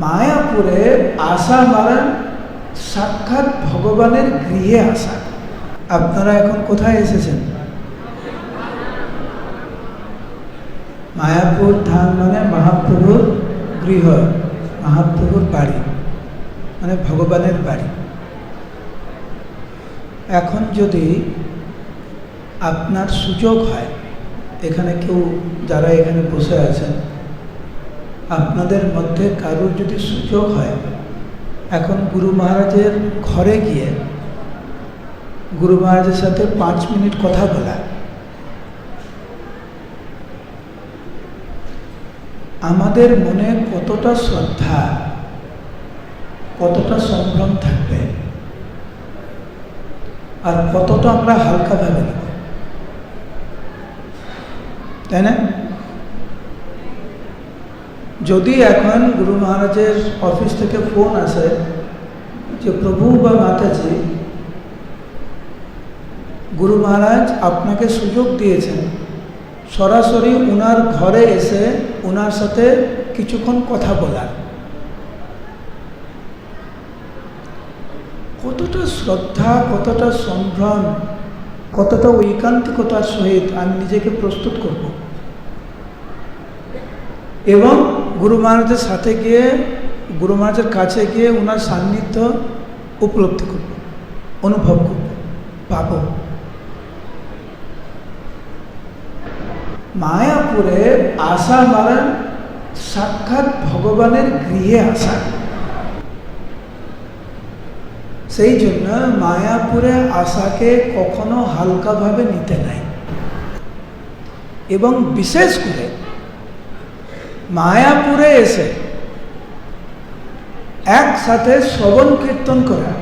মায়াপুরে আসা মারান সাক্ষাৎ ভগবানের গৃহে আসা। আপনারা এখন কোথায় এসেছেন? মায়াপুর ধাম মানে মহাপ্রভুর গৃহ, মহাপ্রভুর বাড়ি মানে ভগবানের বাড়ি। এখন যদি আপনার সুযোগ হয়, এখানে কেউ যারা এখানে বসে আছেন আপনাদের মধ্যে কারোর যদি সুযোগ হয়, এখন গুরু মহারাজের ঘরে গিয়ে, গুরু মহারাজের সাথে পাঁচ মিনিট কথা বলা। আমাদের মনে কতটা শ্রদ্ধা, কতটা সম্ভ্রম থাকবে, আর কতটা আমরা হালকাভাবে নেব। তাই না? যদি এখন গুরু মহারাজের অফিস থেকে ফোন আসে যে প্রভু বা মাতাজি, গুরু মহারাজ আপনাকে সুযোগ দিয়েছেন। সরাসরি উনার ঘরে এসে উনার সাথে কিছুক্ষণ কথা বলার। কতটা শ্রদ্ধা, কতটা সম্ভ্রম, কতটা ঐকান্তিকতার সহিত আমি নিজেকে প্রস্তুত করব। এবং গুরু মহারাজের সাথে গিয়ে, গুরু মহারাজের কাছে গিয়ে ওনার সান্নিধ্য উপলব্ধি করব, অনুভব করব, পাব। মায়াপুরে আসা মারান সাক্ষাৎ ভগবানের গৃহে আসা। সেই জন্য মায়াপুরে আশাকে কখনো হালকাভাবে নিতে নাই। এবং বিশেষ করে মায়াপুরে এসে একসাথে শ্রবণ কীর্তন করা।